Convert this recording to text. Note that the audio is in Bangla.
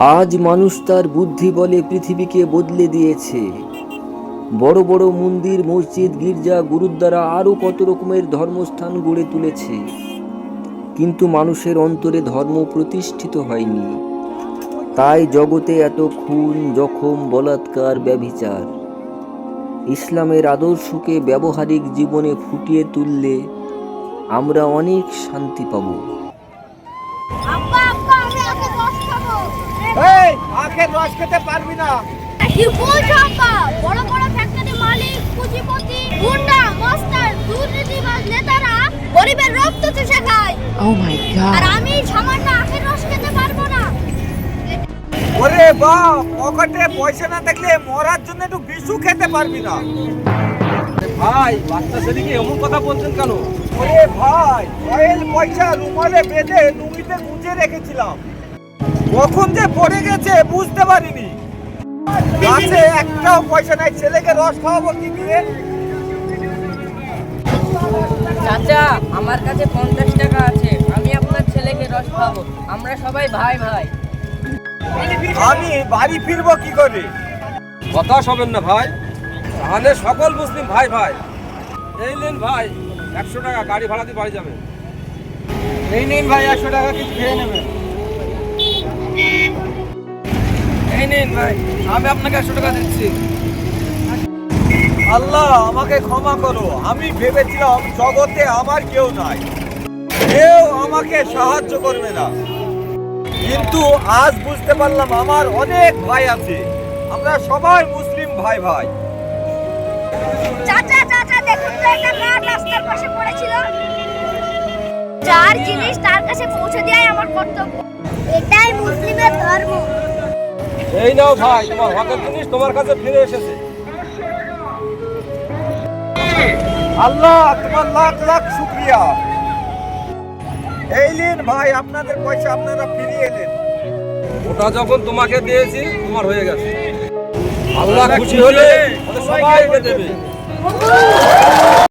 আজ মানুষ তার বুদ্ধি বলে পৃথিবীকে বদলে দিয়েছে। বড় বড় মন্দির, মসজিদ, গির্জা, গুরুদ্বারা আরও কত রকমের ধর্মস্থান গড়ে তুলেছে। কিন্তু মানুষের অন্তরে ধর্ম প্রতিষ্ঠিত হয়নি। তাই জগতে এত খুন, জখম, বলাৎকার, ব্যভিচার। ইসলামের আদর্শকে ব্যবহারিক জীবনে ফুটিয়ে তুললে আমরা অনেক শান্তি পাবো আব্বা আব্বা আমি আগে রস খাব এই আখের রস খেতে পারবি না। কি বলছো বড় বড় ফ্যাক্টরি মালিক পুঁজিপতি গুন্ডা মাস্টার দুর্নীতিবাজ নেতারা গরিবের রক্ত চুষে খায়। Oh my আর আমি সামান্য আখের রস খেতে পারব না। ওরে বা পকেটে পয়সা না থাকলে মরার জন্য একটু বিছু খেতে পারবি না। ভাই বাচ্চা ছেলেকে এমন কথা বলছেন কেন? ওরে ভাই অয়েল পয়সা রুমালে বেঁধে লুঙ্গিতে গুঁজে রেখেছিলাম। কখন যে পড়ে গেছে বুঝতে পারিনি। কাছে একটাও পয়সা নাই ছেলেকে রস খাওয়াবো কি দিয়ে চাচা আমার কাছে পঞ্চাশ টাকা আছে আমি আপনার ছেলেকে রস খাব আমরা সবাই ভাই ভাই। আমি বাড়ি ফিরবো কি করে? হতাশ হবেন না ভাই। তাহলে সকল মুসলিম ভাই ভাই। এই নিন ভাই একশো টাকা গাড়ি ভাড়া দিয়ে বাড়ি যাবেন। এই নিন ভাই একশো টাকা কিছু খেয়ে নেবেন। ভাই আমি আপনাকে একশো টাকা দিচ্ছি। আল্লাহ, আমাকে ক্ষমা করো। আমি ভেবেছিলাম জগতে আমার কেউ নাই। কেউ আমাকে সাহায্য করবে না। কিন্তু আজ বুঝতে পারলাম আমার অনেক ভাই আছে। আমরা সবাই মুসলিম ভাই ভাই। চাচা চাচা, দেখুন তো একটা কাঠ রাস্তার পাশে পড়েছিল। যার জিনিস তার কাছে পৌঁছে দেওয়াই আমার কর্তব্য। এটাই মুসলিমের ধর্ম। এই নাও ভাই, তোমার হকের জিনিস তোমার কাছে ফিরে এসেছে। আল্লাহ তোমার লাখ লাখ শুক্রিয়া। এই নিন ভাই, আপনাদের পয়সা আপনারা ফিরিয়ে এলেন ওটা যখন তোমাকে দিয়েছি, তোমার হয়ে গেছে। আল্লাহ খুশি হলে সবাইকে দেবে।